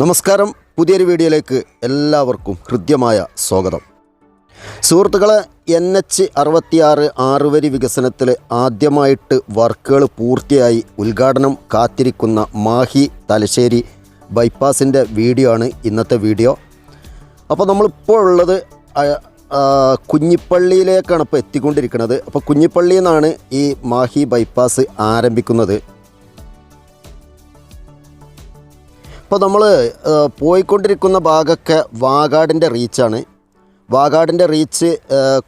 നമസ്കാരം. പുതിയൊരു വീഡിയോയിലേക്ക് എല്ലാവർക്കും ഹൃദ്യമായ സ്വാഗതം. സുഹൃത്തുക്കളെ എൻ എച്ച് അറുപത്തിയാറ് ആറുവരി വികസനത്തിൽ ആദ്യമായിട്ട് വർക്കുകൾ പൂർത്തിയായി ഉദ്ഘാടനം കാത്തിരിക്കുന്ന മാഹി തലശ്ശേരി ബൈപ്പാസിന്റെ വീഡിയോ ആണ് ഇന്നത്തെ വീഡിയോ. അപ്പോൾ നമ്മളിപ്പോൾ ഉള്ളത് കുഞ്ഞിപ്പള്ളിയിലേക്കാണ് ഇപ്പോൾ എത്തിക്കൊണ്ടിരിക്കുന്നത്. അപ്പോൾ കുഞ്ഞിപ്പള്ളിയിൽ നിന്നാണ് ഈ മാഹി ബൈപ്പാസ് ആരംഭിക്കുന്നത്. ഇപ്പോൾ നമ്മൾ പോയിക്കൊണ്ടിരിക്കുന്ന ഭാഗമൊക്കെ വാഗാടിന്റെ റീച്ചാണ്. വാഗാടിന്റെ റീച്ച്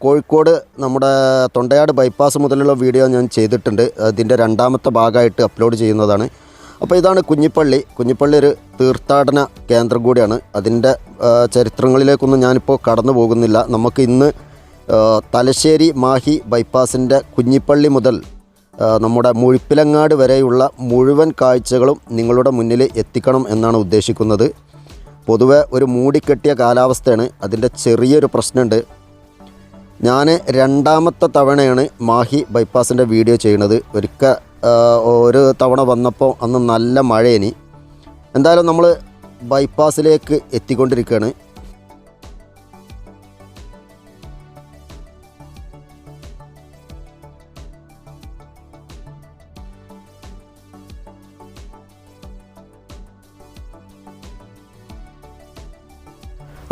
കോഴിക്കോട് നമ്മുടെ തൊണ്ടയാട് ബൈപ്പാസ് മുതലുള്ള വീഡിയോ ഞാൻ ചെയ്തിട്ടുണ്ട്. അതിന്റെ രണ്ടാമത്തെ ഭാഗമായിട്ട് അപ്ലോഡ് ചെയ്യുന്നതാണ്. അപ്പോൾ ഇതാണ് കുഞ്ഞിപ്പള്ളി. കുഞ്ഞിപ്പള്ളി ഒരു തീർത്ഥാടന കേന്ദ്രം കൂടിയാണ്. അതിന്റെ ചരിത്രങ്ങളിലേക്കൊന്നും ഞാനിപ്പോൾ കടന്നു പോകുന്നില്ല. നമുക്ക് ഇന്ന് തലശ്ശേരി മാഹി ബൈപ്പാസിന്റെ കുഞ്ഞിപ്പള്ളി മുതൽ നമ്മുടെ മുഴുപ്പിലങ്ങാട് വരെയുള്ള മുഴുവൻ കാഴ്ചകളും നിങ്ങളുടെ മുന്നിൽ എത്തിക്കണം എന്നാണ് ഉദ്ദേശിക്കുന്നത്. പൊതുവെ ഒരു മൂടിക്കെട്ടിയ കാലാവസ്ഥയാണ്. അതിന്റെ ചെറിയൊരു പ്രശ്നമുണ്ട്. ഞാൻ രണ്ടാമത്തെ തവണയാണ് മാഹി ബൈപ്പാസിന്റെ വീഡിയോ ചെയ്യുന്നത്. ഒരിക്കൽ ഒരു തവണ വന്നപ്പോൾ അന്ന് നല്ല മഴയിനി എന്തായാലും നമ്മൾ ബൈപ്പാസിലേക്ക് എത്തിക്കൊണ്ടിരിക്കുകയാണ്.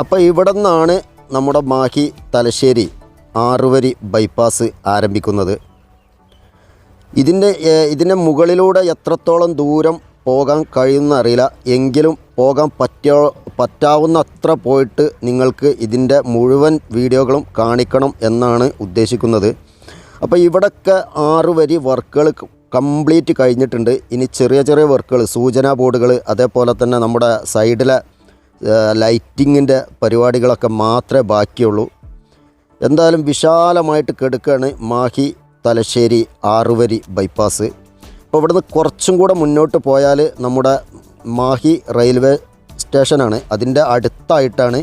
അപ്പോൾ ഇവിടെ നിന്നാണ് നമ്മുടെ മാഹി തലശ്ശേരി ആറുവരി ബൈപ്പാസ് ആരംഭിക്കുന്നത്. ഇതിന്റെ ഇതിന്റെ മുകളിലൂടെ എത്രത്തോളം ദൂരം പോകാൻ കഴിയുമെന്ന് അറിയില്ല. എങ്കിലും പോകാൻ പറ്റിയ പറ്റാവുന്ന അത്ര പോയിട്ട് നിങ്ങൾക്ക് ഇതിന്റെ മുഴുവൻ വീഡിയോകളും കാണിക്കണം എന്നാണ് ഉദ്ദേശിക്കുന്നത്. അപ്പോൾ ഇവിടൊക്കെ ആറ് വരി വർക്കുകൾ കംപ്ലീറ്റ് കഴിഞ്ഞിട്ടുണ്ട്. ഇനി ചെറിയ ചെറിയ വർക്കുകൾ സൂചനാ ബോർഡുകൾ അതേപോലെ തന്നെ നമ്മുടെ സൈഡിലെ ലൈറ്റിങ്ങിന്റെ പരിപാടികളൊക്കെ മാത്രമേ ബാക്കിയുള്ളൂ. എന്തായാലും വിശാലമായിട്ട് കെടുക്കുകയാണ് മാഹി തലശ്ശേരി ആറുവരി ബൈപ്പാസ്. അപ്പോൾ ഇവിടുന്ന് കുറച്ചും കൂടെ മുന്നോട്ട് പോയാൽ നമ്മുടെ മാഹി റെയിൽവേ സ്റ്റേഷനാണ്. അതിന്റെ അടുത്തായിട്ടാണ്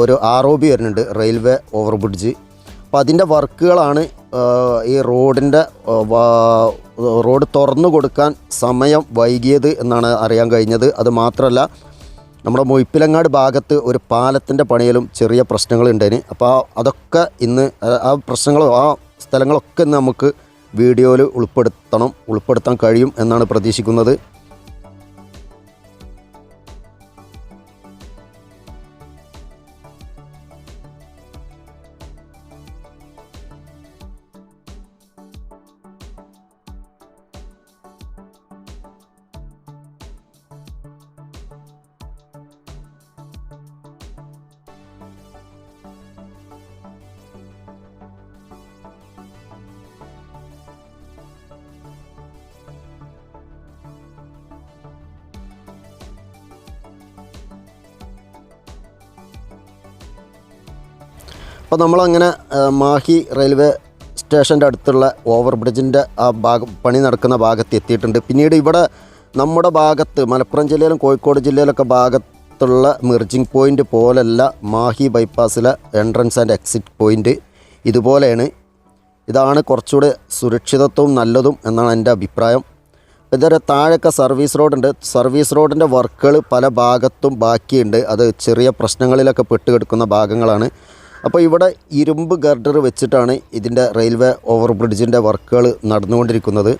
ഒരു ആർ ഒ ബി വരുന്നുണ്ട് റെയിൽവേ ഓവർബ്രിഡ്ജ്. അപ്പോൾ അതിന്റെ വർക്കുകളാണ് ഈ റോഡിന്റെ റോഡ് തുറന്നു കൊടുക്കാൻ സമയം വൈകിയത് എന്നാണ് അറിയാൻ കഴിഞ്ഞത്. അത് മാത്രമല്ല നമ്മുടെ മൊയ്പ്പിലങ്ങാട് ഭാഗത്ത് ഒരു പാലത്തിന്റെ പണിയിലും ചെറിയ പ്രശ്നങ്ങളുണ്ടതിന് അപ്പോൾ അതൊക്കെ ഇന്ന് ആ- പ്രശ്നങ്ങളും ആ സ്ഥലങ്ങളൊക്കെ ഇന്ന് നമുക്ക് വീഡിയോയിൽ ഉൾപ്പെടുത്തണം ഉൾപ്പെടുത്താൻ കഴിയും എന്നാണ് പ്രതീക്ഷിക്കുന്നത്. അപ്പോൾ നമ്മളങ്ങനെ മാഹി റെയിൽവേ സ്റ്റേഷന്റെ അടുത്തുള്ള ഓവർ ബ്രിഡ്ജിന്റെ ആ ഭാഗം പണി നടക്കുന്ന ഭാഗത്ത് എത്തിയിട്ടുണ്ട്. പിന്നീട് ഇവിടെ നമ്മുടെ ഭാഗത്ത് മലപ്പുറം ജില്ലയിലും കോഴിക്കോട് ജില്ലയിലൊക്കെ ഭാഗത്തുള്ള മെർജിങ് പോയിന്റ് പോലല്ല മാഹി ബൈപ്പാസിലെ എൻട്രൻസ് ആൻഡ് എക്സിറ്റ് പോയിന്റ് ഇതുപോലെയാണ്. ഇതാണ് കുറച്ചുകൂടെ സുരക്ഷിതത്വവും നല്ലതും എന്നാണ് എന്റെ അഭിപ്രായം. ഇതുവരെ താഴൊക്കെ സർവീസ് റോഡുണ്ട് സർവീസ് റോഡിന്റെ വർക്കുകൾ പല ഭാഗത്തും ബാക്കിയുണ്ട്. അത് ചെറിയ പ്രശ്നങ്ങളിലൊക്കെ പെട്ടുകിടക്കുന്ന ഭാഗങ്ങളാണ്. അപ്പോൾ ഇവിടെ ഇരുമ്പ് ഗർഡർ വെച്ചിട്ടാണ് ഇതിന്റെ റെയിൽവേ ഓവർ ബ്രിഡ്ജിന്റെ വർക്കുകൾ നടന്നുകൊണ്ടിരിക്കുന്നത്.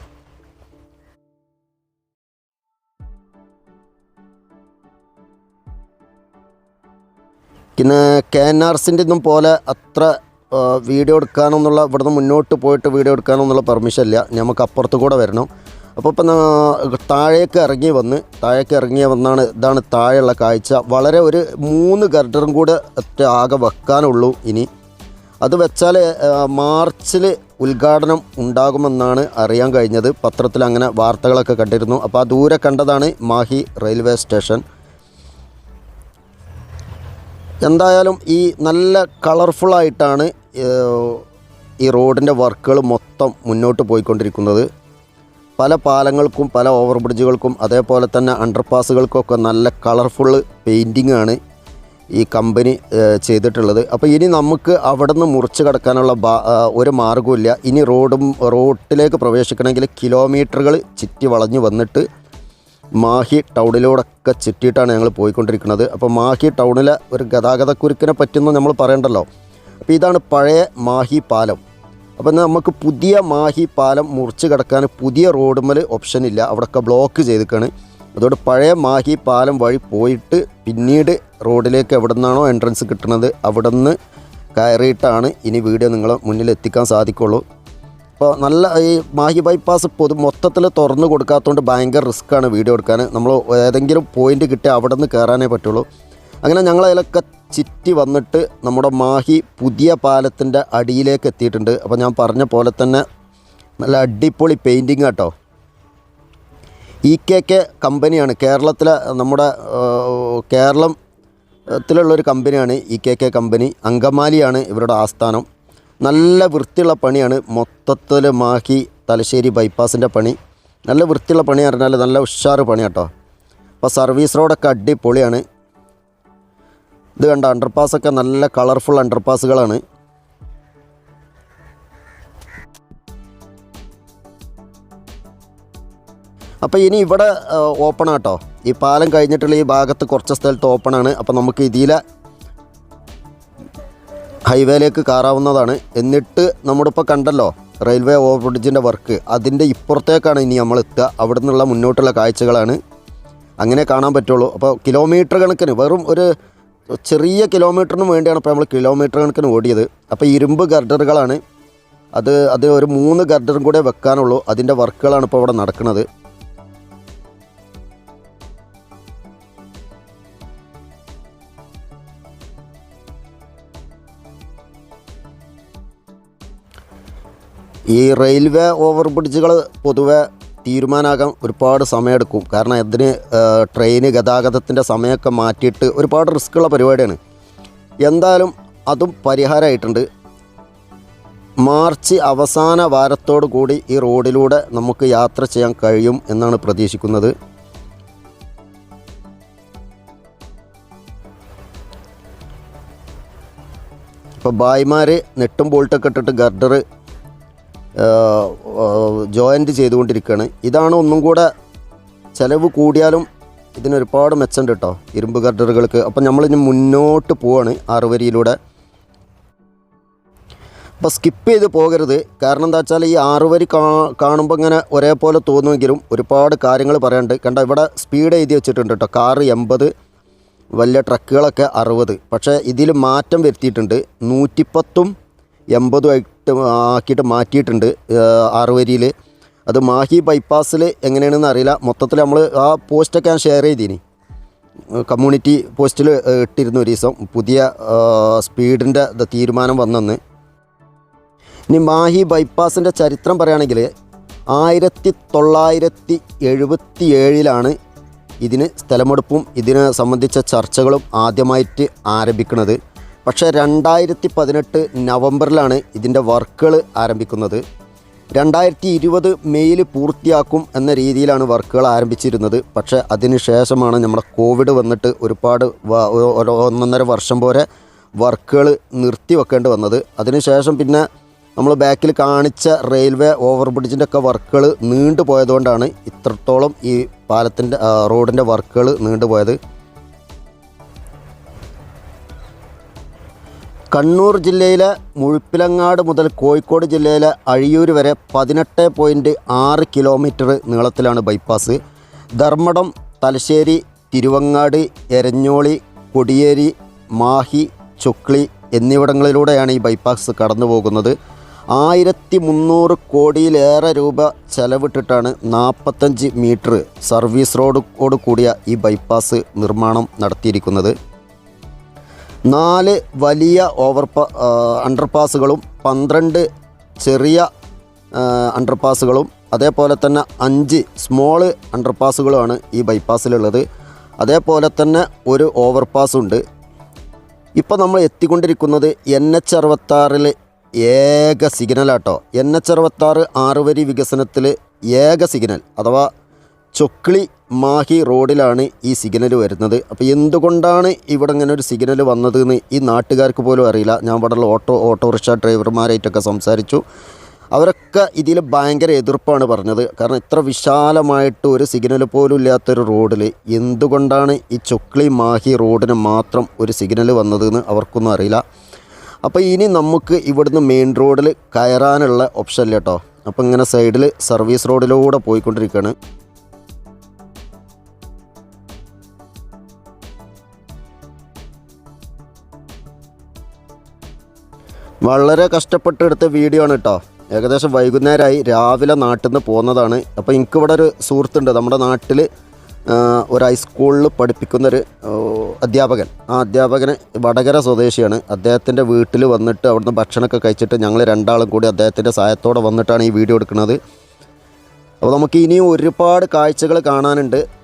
പിന്നെ കെ എൻ ആർ സിന്റെ ഒന്നും പോലെ അത്ര വീഡിയോ എടുക്കാനൊന്നുള്ള ഇവിടുന്ന് മുന്നോട്ട് പോയിട്ട് വീഡിയോ എടുക്കാനൊന്നുള്ള പെർമിഷൻ ഇല്ല. നമുക്ക് അപ്പുറത്ത് കൂടെ വരണം. അപ്പോൾ ഇപ്പം താഴേക്ക് ഇറങ്ങി വന്ന് താഴേക്ക് ഇറങ്ങി വന്നാണ് ഇതാണ് താഴെയുള്ള കാഴ്ച. വളരെ ഒരു മൂന്ന് ഗർഡറും കൂടെ ആകെ വെക്കാനുള്ളൂ ഇനി. അത് വെച്ചാൽ മാർച്ചിൽ ഉദ്ഘാടനം ഉണ്ടാകുമെന്നാണ് അറിയാൻ കഴിഞ്ഞത്. പത്രത്തിൽ അങ്ങനെ വാർത്തകളൊക്കെ കണ്ടിരുന്നു. അപ്പോൾ ആ ദൂരെ കണ്ടതാണ് മാഹി റെയിൽവേ സ്റ്റേഷൻ. എന്തായാലും ഈ നല്ല കളർഫുള്ളായിട്ടാണ് ഈ റോഡിന്റെ വർക്കുകൾ മൊത്തം മുന്നോട്ട് പോയിക്കൊണ്ടിരിക്കുന്നത്. പല പാലങ്ങൾക്കും പല ഓവർ ബ്രിഡ്ജുകൾക്കും അതേപോലെ തന്നെ അണ്ടർപാസുകൾക്കൊക്കെ നല്ല കളർഫുൾ പെയിന്റിംഗ് ആണ് ഈ കമ്പനി ചെയ്തിട്ടുള്ളത്. അപ്പോൾ ഇനി നമുക്ക് അവിടെ നിന്ന് മുറിച്ച് കടക്കാനുള്ള ഒരു മാർഗമില്ല ഇനി റോഡും റോട്ടിലേക്ക് പ്രവേശിക്കണമെങ്കിൽ കിലോമീറ്ററുകൾ ചുറ്റി വളഞ്ഞു വന്നിട്ട് മാഹി ടൗണിലൂടെയൊക്കെ ചുറ്റിയിട്ടാണ് ഞങ്ങൾ പോയിക്കൊണ്ടിരിക്കുന്നത്. അപ്പോൾ മാഹി ടൗണിലെ ഒരു ഗതാഗതക്കുരുക്കിനെ പറ്റിയൊന്നും നമ്മൾ പറയണ്ടല്ലോ. അപ്പോൾ ഇതാണ് പഴയ മാഹി പാലം. അപ്പോൾ നമുക്ക് പുതിയ മാഹി പാലം മുറിച്ച് കിടക്കാൻ പുതിയ റോഡുമ്മൽ ഓപ്ഷൻ ഇല്ല. അവിടെയൊക്കെ ബ്ലോക്ക് ചെയ്തിക്കാണ്. അതുകൊണ്ട് പഴയ മാഹി പാലം വഴി പോയിട്ട് പിന്നീട് റോഡിലേക്ക് എവിടെ നിന്നാണോ എൻട്രൻസ് കിട്ടുന്നത് അവിടെ നിന്ന് കയറിയിട്ടാണ് ഇനി വീഡിയോ നിങ്ങളെ മുന്നിൽ എത്തിക്കാൻ സാധിക്കുള്ളൂ. അപ്പോൾ നല്ല ഈ മാഹി ബൈപ്പാസ് പൊതു മൊത്തത്തിൽ തുറന്നു കൊടുക്കാത്തതുകൊണ്ട് ഭയങ്കര റിസ്ക്കാണ് വീഡിയോ എടുക്കാൻ. നമ്മൾ ഏതെങ്കിലും പോയിന്റ് കിട്ടിയാൽ അവിടെ നിന്ന് കയറാനേ പറ്റുള്ളൂ. അങ്ങനെ ഞങ്ങൾ അതിലൊക്കെ ചുറ്റി വന്നിട്ട് നമ്മുടെ മാഹി പുതിയ പാലത്തിന്റെ അടിയിലേക്ക് എത്തിയിട്ടുണ്ട്. അപ്പോൾ ഞാൻ പറഞ്ഞ പോലെ തന്നെ നല്ല അടിപൊളി പെയിന്റിങ് കേട്ടോ ഇ കെ കെ കമ്പനിയാണ് കേരളത്തിലെ നമ്മുടെ കേരളം കേരളത്തിലുള്ളൊരു കമ്പനിയാണ് ഇ കെ കെ കമ്പനി അങ്കമാലിയാണ് ഇവരുടെ ആസ്ഥാനം. നല്ല വൃത്തിയുള്ള പണിയാണ് മൊത്തത്തിൽ മാഹി തലശ്ശേരി ബൈപ്പാസിന്റെ പണി. നല്ല വൃത്തിയുള്ള പണി പറഞ്ഞാൽ നല്ല ഉഷാറ് പണി കേട്ടോ അപ്പോൾ സർവീസ് റോഡൊക്കെ അടിപൊളിയാണ്. ഇത് കണ്ട അണ്ടർപാസൊക്കെ നല്ല കളർഫുൾ അണ്ടർപാസുകളാണ് അപ്പോൾ ഇനി ഇവിടെ ഓപ്പൺ ആട്ടോ. ഈ പാലം കഴിഞ്ഞിട്ടുള്ള ഈ ഭാഗത്ത് കുറച്ച് സ്ഥലത്ത് ഓപ്പണാണ് അപ്പോൾ നമുക്ക് ഇതിലെ ഹൈവേയിലേക്ക് കയറാവുന്നതാണ്. എന്നിട്ട് നമ്മുടെ ഇപ്പോൾ കണ്ടല്ലോ റെയിൽവേ ഓവർ ബ്രിഡ്ജിന്റെ വർക്ക് അതിന്റെ ഇപ്പുറത്തേക്കാണ് ഇനി നമ്മൾ എത്തുക. അവിടെ നിന്നുള്ള മുന്നോട്ടുള്ള കാഴ്ചകളാണ്. അങ്ങനെ കാണാൻ പറ്റുള്ളൂ. അപ്പോൾ കിലോമീറ്റർ കണക്കിന് വെറും ഒരു ചെറിയ കിലോമീറ്ററിന് വേണ്ടിയാണ് ഇപ്പോൾ നമ്മൾ കിലോമീറ്റർ കണക്കിന് ഓടിയത്. അപ്പോൾ ഇരുമ്പ് ഗർഡറുകളാണ് അത് അത് ഒരു മൂന്ന് ഗർഡറും കൂടെ വെക്കാനുള്ളൂ. അതിന്റെ വർക്കുകളാണ് ഇപ്പോൾ അവിടെ നടക്കുന്നത്. ഈ റെയിൽവേ ഓവർ ബ്രിഡ്ജുകൾ പൊതുവെ തീരുമാനമാകാൻ ഒരുപാട് സമയമെടുക്കും. കാരണം അതിന് ട്രെയിന് ഗതാഗതത്തിന്റെ സമയമൊക്കെ മാറ്റിയിട്ട് ഒരുപാട് റിസ്ക്കുള്ള പരിപാടിയാണ്. എന്തായാലും അതും പരിഹാരമായിട്ടുണ്ട് മാർച്ച് അവസാന വാരത്തോടു കൂടി ഈ റോഡിലൂടെ നമുക്ക് യാത്ര ചെയ്യാൻ കഴിയും എന്നാണ് പ്രതീക്ഷിക്കുന്നത്. ഇപ്പോൾ ബായ്മാർ നെട്ടും ബോൾട്ടൊക്കെ ഇട്ടിട്ട് ഗർഡർ ജോയിന്റ് ചെയ്തുകൊണ്ടിരിക്കുകയാണ്. ഇതാണ് ഒന്നും കൂടെ ചിലവ് കൂടിയാലും ഇതിനൊരുപാട് മെച്ചം കേട്ടോ ഇരുമ്പ് ഗർഡറുകൾക്ക്. അപ്പം നമ്മളിനി മുന്നോട്ട് പോവാണ് ആറുവരിയിലൂടെ. അപ്പോൾ സ്കിപ്പ് ചെയ്ത് പോകരുത്. കാരണം എന്താ വെച്ചാൽ ഈ ആറുവരി കാ കാണുമ്പോൾ ഇങ്ങനെ ഒരേപോലെ തോന്നുമെങ്കിലും ഒരുപാട് കാര്യങ്ങൾ പറയാനുണ്ട്. കണ്ട ഇവിടെ സ്പീഡ് എഴുതി വെച്ചിട്ടുണ്ട് കേട്ടോ കാറ് എൺപത് വലിയ ട്രക്കുകളൊക്കെ അറുപത്. പക്ഷേ ഇതിൽ മാറ്റം വരുത്തിയിട്ടുണ്ട്. നൂറ്റിപ്പത്തും എൺപതും ആയിട്ട് ആക്കിയിട്ട് മാറ്റിയിട്ടുണ്ട് ആറുവരിയിൽ. അത് മാഹി ബൈപ്പാസിൽ എങ്ങനെയാണെന്ന് അറിയില്ല. മൊത്തത്തിൽ നമ്മൾ ആ പോസ്റ്റൊക്കെ ഞാൻ ഷെയർ ചെയ്തിനി. കമ്മ്യൂണിറ്റി പോസ്റ്റിൽ ഇട്ടിരുന്നു ഒരു ദിവസം. പുതിയ സ്പീഡിന്റെ തീരുമാനം വന്നെന്ന്. ഇനി മാഹി ബൈപ്പാസിന്റെ ചരിത്രം പറയുകയാണെങ്കിൽ ആയിരത്തി തൊള്ളായിരത്തി എഴുപത്തി ഏഴിലാണ് ഇതിന് സ്ഥലമെടുപ്പും ഇതിനെ സംബന്ധിച്ച ചർച്ചകളും ആദ്യമായിട്ട് ആരംഭിക്കുന്നത്. പക്ഷേ രണ്ടായിരത്തി പതിനെട്ട് നവംബറിലാണ് ഇതിന്റെ വർക്കുകൾ ആരംഭിക്കുന്നത്. രണ്ടായിരത്തി ഇരുപത് മെയ്യിൽ പൂർത്തിയാക്കും എന്ന രീതിയിലാണ് വർക്കുകൾ ആരംഭിച്ചിരുന്നത്. പക്ഷേ അതിനുശേഷമാണ് നമ്മുടെ കോവിഡ് വന്നിട്ട് ഒരുപാട് ഒന്നൊന്നര വർഷം പോലെ വർക്കുകൾ നിർത്തി വെക്കേണ്ടി വന്നത് അതിനുശേഷം പിന്നെ നമ്മൾ ബാക്കിൽ കാണിച്ച റെയിൽവേ ഓവർ ബ്രിഡ്ജിന്റെ ഒക്കെ വർക്കുകൾ നീണ്ടുപോയതുകൊണ്ടാണ് ഇത്രത്തോളം ഈ പാലത്തിന്റെ റോഡിന്റെ വർക്കുകൾ നീണ്ടുപോയത്. കണ്ണൂർ ജില്ലയിലെ മുഴുപ്പിലങ്ങാട് മുതൽ കോഴിക്കോട് ജില്ലയിലെ അഴിയൂർ വരെ പതിനെട്ട് പോയിന്റ് ആറ് കിലോമീറ്റർ നീളത്തിലാണ് ബൈപ്പാസ്. ധർമ്മടം തലശ്ശേരി തിരുവങ്ങാട് എരഞ്ഞോളി കൊടിയേരി മാഹി ചുക്ലി എന്നിവിടങ്ങളിലൂടെയാണ് ഈ ബൈപ്പാസ് കടന്നു പോകുന്നത് ആയിരത്തി മുന്നൂറ് കോടിയിലേറെ രൂപ ചെലവിട്ടിട്ടാണ് നാൽപ്പത്തഞ്ച് മീറ്റർ സർവീസ് റോഡോട് കൂടിയ ഈ ബൈപ്പാസ് നിർമ്മാണം നടത്തിയിരിക്കുന്നത്. നാല് വലിയ ഓവർ അണ്ടർപാസുകളും പന്ത്രണ്ട് ചെറിയ അണ്ടർപാസുകളും അതേപോലെ തന്നെ അഞ്ച് സ്മോൾ അണ്ടർപാസുകളുമാണ് ഈ ബൈപ്പാസിലുള്ളത് അതേപോലെ തന്നെ ഒരു ഓവർപാസ് ഉണ്ട്. ഇപ്പോൾ നമ്മൾ എത്തിക്കൊണ്ടിരിക്കുന്നത് എൻ എച്ച് അറുപത്താറിൽ ഏക സിഗ്നലാട്ടോ എൻ എച്ച് അറുപത്താറ് ആറുവരി വികസനത്തിൽ ഏക സിഗ്നൽ അഥവാ ചൊക്ലി മാഹി റോഡിലാണ് ഈ സിഗ്നൽ വരുന്നത്. അപ്പോൾ എന്തുകൊണ്ടാണ് ഇവിടെ ഇങ്ങനെ ഒരു സിഗ്നൽ വന്നതെന്ന് ഈ നാട്ടുകാർക്ക് പോലും അറിയില്ല. ഞാൻ ഇവിടെയുള്ള ഓട്ടോ ഓട്ടോറിക്ഷ ഡ്രൈവർമാരായിട്ടൊക്കെ സംസാരിച്ചു. അവരൊക്കെ ഇതിൽ ഭയങ്കര എതിർപ്പാണ് പറഞ്ഞത്. കാരണം ഇത്ര വിശാലമായിട്ട് ഒരു സിഗ്നൽ പോലും ഇല്ലാത്തൊരു റോഡിൽ എന്തുകൊണ്ടാണ് ഈ ചൊക്ലി മാഹി റോഡിന് മാത്രം ഒരു സിഗ്നൽ വന്നതെന്ന് അവർക്കൊന്നും അറിയില്ല. അപ്പോൾ ഇനി നമുക്ക് ഇവിടുന്ന് മെയിൻ റോഡിൽ കയറാനുള്ള ഓപ്ഷൻ കേട്ടോ. അപ്പോൾ ഇങ്ങനെ സൈഡിൽ സർവീസ് റോഡിലൂടെ പോയിക്കൊണ്ടിരിക്കുകയാണ് വളരെ കഷ്ടപ്പെട്ടെടുത്ത വീഡിയോ ആണ് കേട്ടോ ഏകദേശം വൈകുന്നേരമായി രാവിലെ നാട്ടിൽ നിന്ന് പോകുന്നതാണ് അപ്പോൾ എനിക്കിവിടെ ഒരു സുഹൃത്തുണ്ട്. നമ്മുടെ നാട്ടിൽ ഒരു ഹൈസ്കൂളിൽ പഠിപ്പിക്കുന്നൊരു അധ്യാപകൻ. ആ അധ്യാപകന് വടകര സ്വദേശിയാണ്. അദ്ദേഹത്തിന്റെ വീട്ടിൽ വന്നിട്ട് അവിടുന്ന് ഭക്ഷണമൊക്കെ കഴിച്ചിട്ട് ഞങ്ങൾ രണ്ടാളും കൂടി അദ്ദേഹത്തിന്റെ സഹായത്തോടെ വന്നിട്ടാണ് ഈ വീഡിയോ എടുക്കുന്നത്. അപ്പോൾ നമുക്ക് ഇനിയും ഒരുപാട് കാഴ്ചകൾ കാണാനുണ്ട്.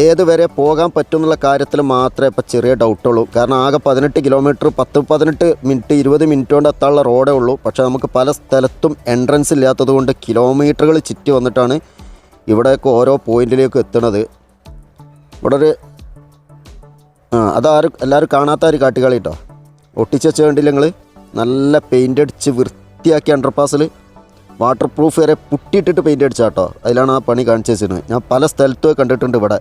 ഏത് വരെ പോകാൻ പറ്റും എന്നുള്ള കാര്യത്തിൽ മാത്രമേ ഇപ്പോൾ ചെറിയ ഡൗട്ടുള്ളൂ കാരണം ആകെ പതിനെട്ട് കിലോമീറ്റർ പത്ത് പതിനെട്ട് മിനിറ്റ് ഇരുപത് മിനിറ്റ് കൊണ്ട് എത്താനുള്ള റോഡേ ഉള്ളൂ. പക്ഷേ നമുക്ക് പല സ്ഥലത്തും എൻട്രൻസ് ഇല്ലാത്തത് കൊണ്ട് കിലോമീറ്ററുകൾ ചുറ്റി വന്നിട്ടാണ് ഇവിടെയൊക്കെ ഓരോ പോയിന്റിലേക്ക് എത്തുന്നത്. ഇവിടെ ഒരു ആ അതാരും എല്ലാവരും കാണാത്ത ഒരു കാട്ടുകളി കേട്ടോ ഒട്ടിച്ചു വെച്ച കണ്ടില്ല നിങ്ങൾ നല്ല പെയിന്റ് അടിച്ച് വൃത്തിയാക്കിയ അണ്ടർപാസിൽ വാട്ടർ പ്രൂഫ് വരെ പുട്ടിയിട്ടിട്ട് പെയിന്റ് അടിച്ചാട്ടോ അതിലാണ് ആ പണി കാണിച്ചു വെച്ചിരുന്നത് ഞാൻ പല സ്ഥലത്തും കണ്ടിട്ടുണ്ട് ഇവിടെ.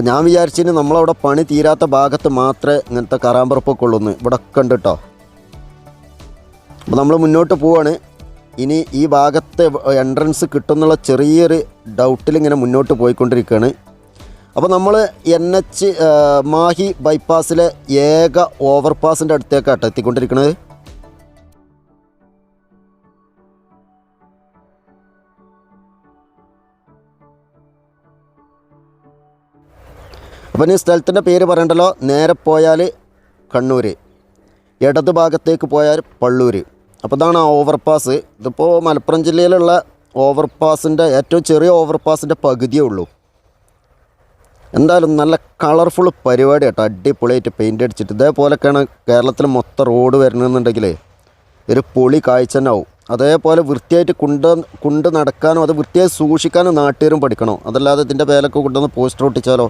ഞാൻ വിചാരിച്ചിന് നമ്മളവിടെ പണി തീരാത്ത ഭാഗത്ത് മാത്രമേ ഇങ്ങനത്തെ കറാമ്പറപ്പൊക്കെ ഉള്ളൂ ഇവിടെ ഒക്കെ ഉണ്ട് കേട്ടോ അപ്പോൾ നമ്മൾ മുന്നോട്ട് പോവാണ്. ഇനി ഈ ഭാഗത്തെ എൻട്രൻസ് കിട്ടുന്നുള്ള ചെറിയൊരു ഡൗട്ടിൽ ഇങ്ങനെ മുന്നോട്ട് പോയിക്കൊണ്ടിരിക്കുകയാണ് അപ്പോൾ നമ്മൾ എൻ എച്ച് മാഹി ബൈപ്പാസിലെ ഏക ഓവർപാസിന്റെ അടുത്തേക്കാട്ടോ എത്തിക്കൊണ്ടിരിക്കുന്നത് അപ്പം ഈ സ്ഥലത്തിന്റെ പേര് പറയണ്ടല്ലോ? നേരെ പോയാൽ കണ്ണൂർ ഇടത് ഭാഗത്തേക്ക് പോയാൽ പള്ളൂർ അപ്പോൾ ഇതാണ് ആ ഓവർപാസ് ഇതിപ്പോൾ മലപ്പുറം ജില്ലയിലുള്ള ഓവർപാസിന്റെ ഏറ്റവും ചെറിയ ഓവർപാസിന്റെ പകുതിയേ ഉള്ളൂ. എന്തായാലും നല്ല കളർഫുൾ പരിപാടി കേട്ടോ അടിപൊളിയായിട്ട് പെയിന്റ് അടിച്ചിട്ട്. ഇതേപോലൊക്കെയാണ് കേരളത്തിൽ മൊത്തം റോഡ് വരണമെന്നുണ്ടെങ്കിൽ ഒരു പൊളി കാഴ്ച തന്നെ ആവും അതേപോലെ വൃത്തിയായിട്ട് കൊണ്ട് കൊണ്ട് നടക്കാനോ അത് വൃത്തിയായി സൂക്ഷിക്കാനോ നാട്ടുകാരും പഠിക്കണം. അതല്ലാതെ ഇതിന്റെ പേരൊക്കെ കൊണ്ടുവന്ന് പോസ്റ്റർ ഒട്ടിച്ചാലോ?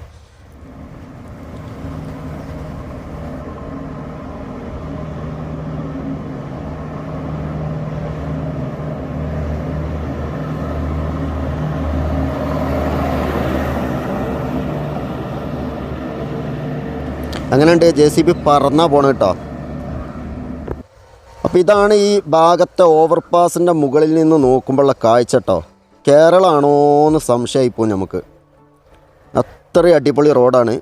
അങ്ങനെയുണ്ട് ജെ സി ബി പറന്നാ പോണ കേട്ടോ അപ്പോൾ ഇതാണ് ഈ ഭാഗത്തെ ഓവർപാസിന്റെ മുകളിൽ നിന്ന് നോക്കുമ്പോഴുള്ള കാഴ്ച കേട്ടോ കേരളമാണോ എന്ന് സംശയമായിപ്പോവും നമുക്ക്. അത്രയും അടിപൊളി റോഡാണ്.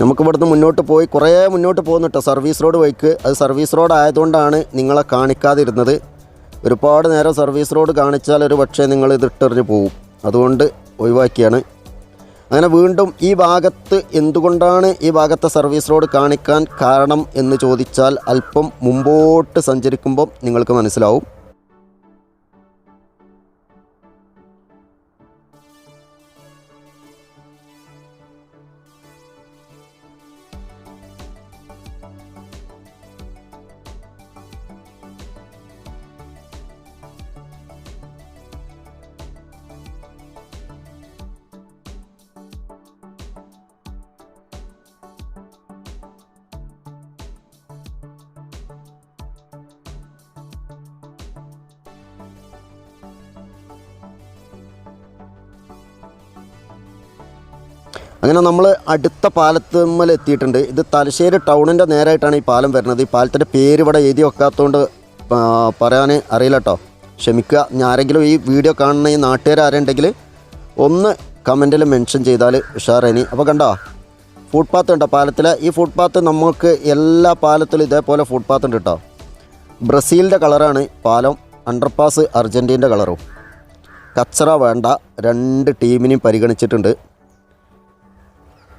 നമുക്ക് ഇവിടുന്ന് മുന്നോട്ട് പോയി കുറേ മുന്നോട്ട് പോകുന്നു കേട്ടോ സർവീസ് റോഡ് വഴിക്ക്. അത് സർവീസ് റോഡ് ആയതുകൊണ്ടാണ് നിങ്ങളെ കാണിക്കാതിരുന്നത്. ഒരുപാട് നേരം സർവീസ് റോഡ് കാണിച്ചാൽ ഒരു പക്ഷേ നിങ്ങൾ ഇതിട്ടെറിഞ്ഞ് പോവും. അതുകൊണ്ട് ഒഴിവാക്കിയാണ്. അങ്ങനെ വീണ്ടും ഈ ഭാഗത്ത് എന്തുകൊണ്ടാണ് ഈ ഭാഗത്തെ സർവീസ് റോഡ് കാണിക്കാൻ കാരണം എന്ന് ചോദിച്ചാൽ അല്പം മുമ്പോട്ട് സഞ്ചരിക്കുമ്പോൾ നിങ്ങൾക്ക് മനസ്സിലാവും. അങ്ങനെ നമ്മൾ അടുത്ത പാലത്തുമ്മൽ എത്തിയിട്ടുണ്ട്. ഇത് തലശ്ശേരി ടൗണിന്റെ നേരായിട്ടാണ് ഈ പാലം വരുന്നത്. ഈ പാലത്തിന്റെ പേര് ഇവിടെ എഴുതി വെക്കാത്തതുകൊണ്ട് പറയാൻ അറിയില്ല കേട്ടോ ക്ഷമിക്കുക. ആരെങ്കിലും ഈ വീഡിയോ കാണുന്ന ഈ നാട്ടുകാർ ആരുണ്ടെങ്കിൽ ഒന്ന് കമന്റിൽ മെൻഷൻ ചെയ്താൽ ഉഷാറേനി അപ്പോൾ കണ്ടോ? ഫുട്പാത്ത് ഉണ്ടോ? പാലത്തിൽ ഈ ഫുട്പാത്ത് നമുക്ക് എല്ലാ പാലത്തിലും ഇതേപോലെ ഫുട്പാത്ത് ഉണ്ട് കേട്ടോ ബ്രസീലിന്റെ കളറാണ് പാലം. അണ്ടർപാസ് അർജന്റീന്റെ കളറും. കച്ചറ വേണ്ട രണ്ട് ടീമിനെയും പരിഗണിച്ചിട്ടുണ്ട്.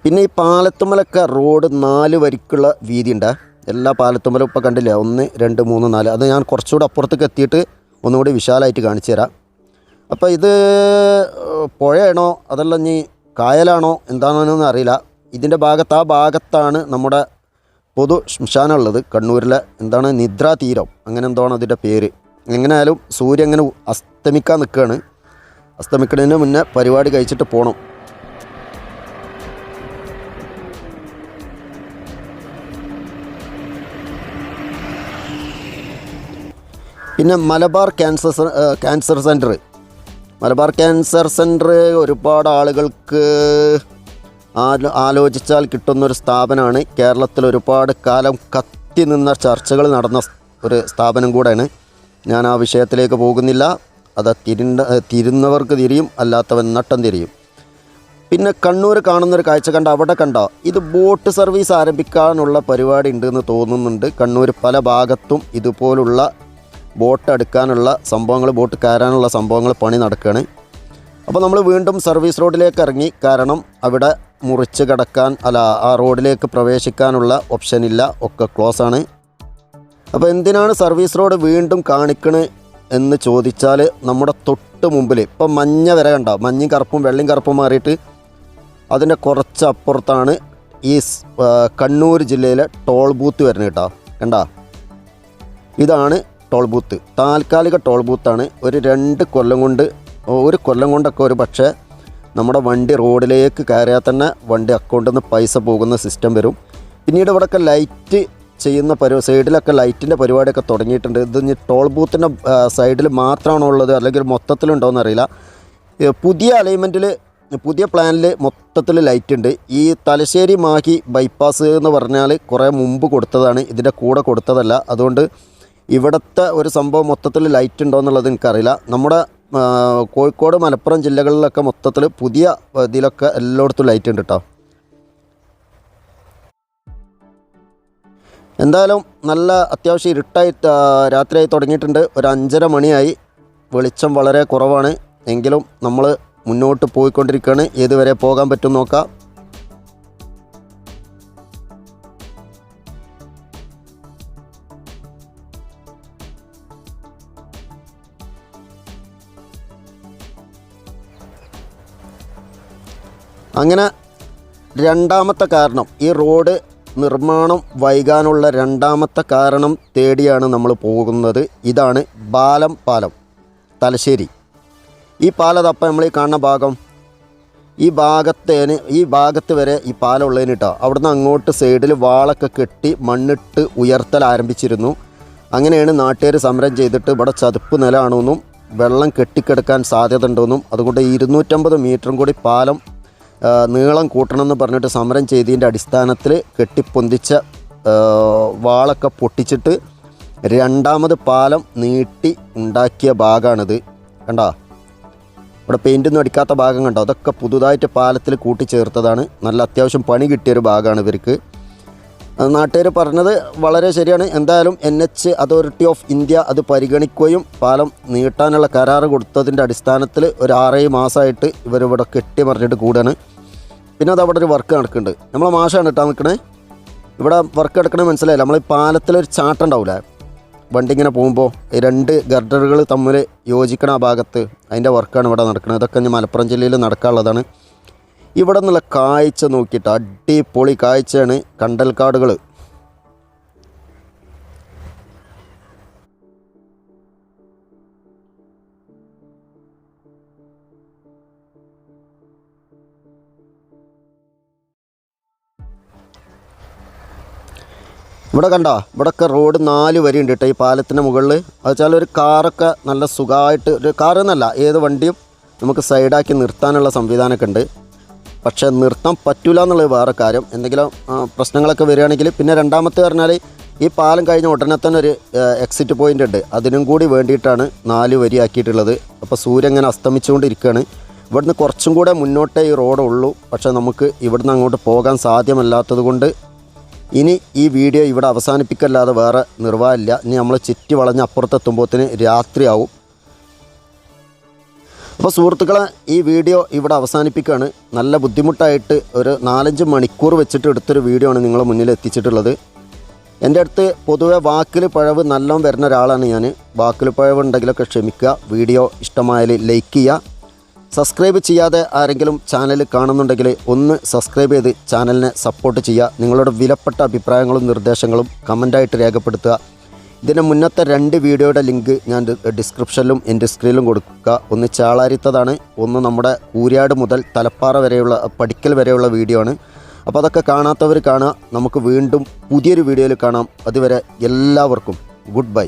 പിന്നെ ഈ പാലത്തുമ്മലൊക്കെ റോഡ് നാല് വരിക്കുള്ള വീതിയുണ്ട്. എല്ലാ പാലത്തുമ്മലും ഇപ്പോൾ കണ്ടില്ല? ഒന്ന് രണ്ട് മൂന്ന് നാല്. അത് ഞാൻ കുറച്ചുകൂടെ അപ്പുറത്തേക്ക് എത്തിയിട്ട് ഒന്നുകൂടി വിശാലമായിട്ട് കാണിച്ചു തരാം. അപ്പോൾ ഇത് പുഴയാണോ? അതല്ല ഇനി കായലാണോ? എന്താണെന്നൊന്നും അറിയില്ല. ഇതിന്റെ ഭാഗത്ത് ആ ഭാഗത്താണ് നമ്മുടെ പൊതു ശ്മശാനമുള്ളത് കണ്ണൂരിലെ എന്താണ്? നിദ്രാ തീരം. അങ്ങനെ എന്താണ് അതിന്റെ പേര്. എങ്ങനെയായാലും സൂര്യൻ അങ്ങനെ അസ്തമിക്കാൻ നിൽക്കുകയാണ്. അസ്തമിക്കുന്നതിന് മുന്നേ പരിപാടി കഴിച്ചിട്ട് പോകണം പിന്നെ Malabar cancer cancer centre Malabar cancer centre ഒരുപാട് ആളുകൾക്ക് ആലോ ആലോചിച്ചാൽ കിട്ടുന്നൊരു സ്ഥാപനമാണ്. കേരളത്തിൽ ഒരുപാട് കാലം കത്തി നിന്ന ചർച്ചകൾ നടന്ന ഒരു സ്ഥാപനം കൂടെയാണ്. ഞാൻ ആ വിഷയത്തിലേക്ക് പോകുന്നില്ല. അത് തിരിണ്ട തിരുന്നവർക്ക് തിരിയും അല്ലാത്തവൻ നട്ടം തിരിയും. പിന്നെ കണ്ണൂർ കാണുന്നൊരു കാഴ്ച കണ്ട അവിടെ കണ്ട? ഇത് ബോട്ട് സർവീസ് ആരംഭിക്കാനുള്ള പരിപാടി ഉണ്ടെന്ന് തോന്നുന്നുണ്ട്. കണ്ണൂർ പല ഭാഗത്തും ഇതുപോലുള്ള ബോട്ട് എടുക്കാനുള്ള സംഭവങ്ങൾ ബോട്ട് കയറാനുള്ള സംഭവങ്ങൾ പണി നടക്കുകയാണ് അപ്പോൾ നമ്മൾ വീണ്ടും സർവീസ് റോഡിലേക്ക് ഇറങ്ങി. കാരണം അവിടെ മുറിച്ച് കിടക്കാൻ അല്ല ആ റോഡിലേക്ക് പ്രവേശിക്കാനുള്ള ഓപ്ഷൻ ഇല്ല. ഒക്കെ ക്ലോസ് ആണ്. അപ്പോൾ എന്തിനാണ് സർവീസ് റോഡ് വീണ്ടും കാണിക്കണ് എന്ന് ചോദിച്ചാൽ നമ്മുടെ തൊട്ട് മുമ്പിൽ ഇപ്പം മഞ്ഞ വരെ കണ്ട? മഞ്ഞയും കറുപ്പും വെള്ളയും കറുപ്പും മാറിയിട്ട് അതിന്റെ കുറച്ച് അപ്പുറത്താണ് ഈ കണ്ണൂർ ജില്ലയിലെ ടോൾ ബൂത്ത് വരുന്നത് കേട്ടോ. കണ്ട? ഇതാണ് ടോൾ ബൂത്ത് താൽക്കാലിക ടോൾ ബൂത്താണ് ഒരു രണ്ട് കൊല്ലം കൊണ്ട് ഒരു കൊല്ലം കൊണ്ടൊക്കെ ഒരു പക്ഷേ നമ്മുടെ വണ്ടി റോഡിലേക്ക് കയറിയാൽ തന്നെ വണ്ടി അക്കൗണ്ടിൽ നിന്ന് പൈസ പോകുന്ന സിസ്റ്റം വരും. പിന്നീട് ഇവിടെയൊക്കെ ലൈറ്റ് ചെയ്യുന്ന പരി സൈഡിലൊക്കെ ലൈറ്റിന്റെ പരിപാടിയൊക്കെ തുടങ്ങിയിട്ടുണ്ട്. ഇത് ഇനി ടോൾ ബൂത്തിന്റെ സൈഡിൽ മാത്രമാണോ ഉള്ളത്? അല്ലെങ്കിൽ മൊത്തത്തിലുണ്ടോയെന്ന് അറിയില്ല. പുതിയ അലൈൻമെന്റിൽ പുതിയ പ്ലാനിൽ മൊത്തത്തിൽ ലൈറ്റ് ഉണ്ട്. ഈ തലശ്ശേരി മാഹി ബൈപ്പാസ് എന്ന് പറഞ്ഞാൽ കുറേ മുമ്പ് കൊടുത്തതാണ്. ഇതിന്റെ കൂടെ കൊടുത്തതല്ല. അതുകൊണ്ട് ഇവിടുത്തെ ഒരു സംഭവം മൊത്തത്തിൽ ലൈറ്റ് ഉണ്ടോ എന്നുള്ളത് എനിക്കറിയില്ല. നമ്മുടെ കോഴിക്കോട് മലപ്പുറം ജില്ലകളിലൊക്കെ മൊത്തത്തിൽ പുതിയ ഇതിലൊക്കെ എല്ലായിടത്തും ലൈറ്റ് ഉണ്ട് കേട്ടോ എന്തായാലും നല്ല അത്യാവശ്യം ഇരുട്ടായി രാത്രിയായി തുടങ്ങിയിട്ടുണ്ട്. ഒരു അഞ്ചര മണിയായി. വെളിച്ചം വളരെ കുറവാണ്. എങ്കിലും നമ്മൾ മുന്നോട്ട് പോയിക്കൊണ്ടിരിക്കുകയാണ്. ഏതുവരെ പോകാൻ പറ്റും നോക്കാം. അങ്ങനെ രണ്ടാമത്തെ കാരണം ഈ റോഡ് നിർമ്മാണം വൈകാനുള്ള രണ്ടാമത്തെ കാരണം തേടിയാണ് നമ്മൾ പോകുന്നത്. ഇതാണ് ബാലം പാലം തലശ്ശേരി. ഈ പാലതപ്പം നമ്മൾ ഈ കാണുന്ന ഭാഗം ഈ ഭാഗത്തേന് ഈ ഭാഗത്ത് വരെ ഈ പാലം ഉള്ളതിന് കേട്ടോ അവിടുന്ന് അങ്ങോട്ട് സൈഡിൽ വാളൊക്കെ കെട്ടി മണ്ണിട്ട് ഉയർത്തൽ ആരംഭിച്ചിരുന്നു. അങ്ങനെയാണ് നാട്ടുകാർ സമരം ചെയ്തിട്ട് ഇവിടെ ചതുപ്പ് നിലമാണെന്നും വെള്ളം കെട്ടിക്കിടക്കാൻ സാധ്യത ഉണ്ടെന്നും അതുകൊണ്ട് ഇരുന്നൂറ്റമ്പത് മീറ്ററും കൂടി പാലം നീളം കൂട്ടണം എന്ന് പറഞ്ഞിട്ട് സമരം ചെയ്തതിന്റെ അടിസ്ഥാനത്തിൽ കെട്ടിപ്പൊന്തിച്ച വാളൊക്കെ പൊട്ടിച്ചിട്ട് രണ്ടാമത് പാലം നീട്ടി ഉണ്ടാക്കിയ ഭാഗമാണിത്. കണ്ടോ? ഇവിടെ പെയിന്റൊന്നും അടിക്കാത്ത ഭാഗം കണ്ടോ? അതൊക്കെ പുതുതായിട്ട് പാലത്തിൽ കൂട്ടിച്ചേർത്തതാണ്. നല്ല അത്യാവശ്യം പണി കിട്ടിയൊരു ഭാഗമാണ് ഇവർക്ക്. നാട്ടുകാർ പറഞ്ഞത് വളരെ ശരിയാണ്. എന്തായാലും N H authority of India അത് പരിഗണിക്കുകയും പാലം നീട്ടാനുള്ള കരാർ കൊടുത്തതിന്റെ അടിസ്ഥാനത്തിൽ ഒരു ആറേഴ് മാസമായിട്ട് ഇവരിവിടെ കെട്ടി മറിഞ്ഞിട്ട് കൂടാണ്. പിന്നെ അത് അവിടെ ഒരു വർക്ക് നടക്കുന്നുണ്ട്. നമ്മളെ മാഷാണ് ഇട്ടാൽ നിൽക്കണേ ഇവിടെ വർക്ക് എടുക്കണേ മനസ്സിലായില്ല? നമ്മൾ പാലത്തിലൊരു ചാട്ടം ഉണ്ടാവില്ല വണ്ടി ഇങ്ങനെ പോകുമ്പോൾ രണ്ട് ഗർഡറുകൾ തമ്മിൽ യോജിക്കണ ആ ഭാഗത്ത് അതിന്റെ വർക്കാണ് ഇവിടെ നടക്കുന്നത് ഇതൊക്കെ മലപ്പുറം ജില്ലയിൽ നടക്കാനുള്ളതാണ്. ഇവിടെ നിന്നുള്ള കാഴ്ച നോക്കിയിട്ട് അടിപൊളി കാഴ്ചയാണ് കണ്ടൽക്കാടുകൾ. ഇവിടെ കണ്ട? ഇവിടെയൊക്കെ റോഡ് നാല് വരി ഉണ്ട് കേട്ടോ ഈ പാലത്തിന്റെ മുകളിൽ. അത് വെച്ചാൽ ഒരു കാറൊക്കെ നല്ല സുഖമായിട്ട് ഒരു കാറെന്നല്ല ഏത് വണ്ടിയും നമുക്ക് സൈഡാക്കി നിർത്താനുള്ള സംവിധാനമൊക്കെ ഉണ്ട്. പക്ഷേ നിർത്താൻ പറ്റൂല എന്നുള്ളത് വേറെ കാര്യം. എന്തെങ്കിലും പ്രശ്നങ്ങളൊക്കെ വരികയാണെങ്കിൽ പിന്നെ രണ്ടാമത്തെ പറഞ്ഞാൽ ഈ പാലം കഴിഞ്ഞ ഉടനെ തന്നെ ഒരു എക്സിറ്റ് പോയിന്റ് ഉണ്ട്. അതിനും കൂടി വേണ്ടിയിട്ടാണ് നാല് വരി ആക്കിയിട്ടുള്ളത്. അപ്പോൾ സൂര്യൻ ഇങ്ങനെ അസ്തമിച്ചുകൊണ്ടിരിക്കുകയാണ്. ഇവിടുന്ന് കുറച്ചും കൂടെ മുന്നോട്ടേ ഈ റോഡ് ഉള്ളൂ. പക്ഷേ നമുക്ക് ഇവിടുന്ന് അങ്ങോട്ട് പോകാൻ സാധ്യമല്ലാത്തതുകൊണ്ട് ഇനി ഈ വീഡിയോ ഇവിടെ അവസാനിപ്പിക്കല്ലാതെ വേറെ നിർവാഹമില്ല ഇനി നമ്മൾ ചുറ്റി വളഞ്ഞ് അപ്പുറത്തെത്തുമ്പോഴത്തേന് രാത്രിയാവും. അപ്പോൾ സുഹൃത്തുക്കളെ ഈ വീഡിയോ ഇവിടെ അവസാനിപ്പിക്കുകയാണ്. നല്ല ബുദ്ധിമുട്ടായിട്ട് ഒരു നാലഞ്ച് മണിക്കൂർ വെച്ചിട്ട് എടുത്തൊരു വീഡിയോ ആണ് നിങ്ങളുടെ മുന്നിൽ എത്തിച്ചിട്ടുള്ളത്. എന്റെ അടുത്ത് പൊതുവെ വാക്കിൽ പഴവ് നല്ലോണം വരുന്ന ഒരാളാണ് ഞാൻ. വാക്കിൽ പഴവ് ഉണ്ടെങ്കിലൊക്കെ ക്ഷമിക്കുക. വീഡിയോ ഇഷ്ടമായാൽ ലൈക്ക് ചെയ്യുക. സബ്സ്ക്രൈബ് ചെയ്യാതെ ആരെങ്കിലും ചാനൽ കാണുന്നുണ്ടെങ്കിൽ ഒന്ന് സബ്സ്ക്രൈബ് ചെയ്ത് ചാനലിനെ സപ്പോർട്ട് ചെയ്യുക. നിങ്ങളുടെ വിലപ്പെട്ട അഭിപ്രായങ്ങളും നിർദ്ദേശങ്ങളും കമന്റായിട്ട് രേഖപ്പെടുത്തുക. ഇതിന് മുന്നത്തെ രണ്ട് വീഡിയോയുടെ ലിങ്ക് ഞാൻ ഡിസ്ക്രിപ്ഷനിലും എന്റെ സ്ക്രീനിലും കൊടുക്കുക. ഒന്ന് ചാളാരിത്തതാണ് ഒന്ന് നമ്മുടെ കൂരിയാട് മുതൽ തലപ്പാറ വരെയുള്ള പഠിക്കൽ വരെയുള്ള വീഡിയോ ആണ്. അപ്പോൾ അതൊക്കെ കാണാത്തവർ കാണുക. നമുക്ക് വീണ്ടും പുതിയൊരു വീഡിയോയിൽ കാണാം. അതുവരെ എല്ലാവർക്കും ഗുഡ് ബൈ.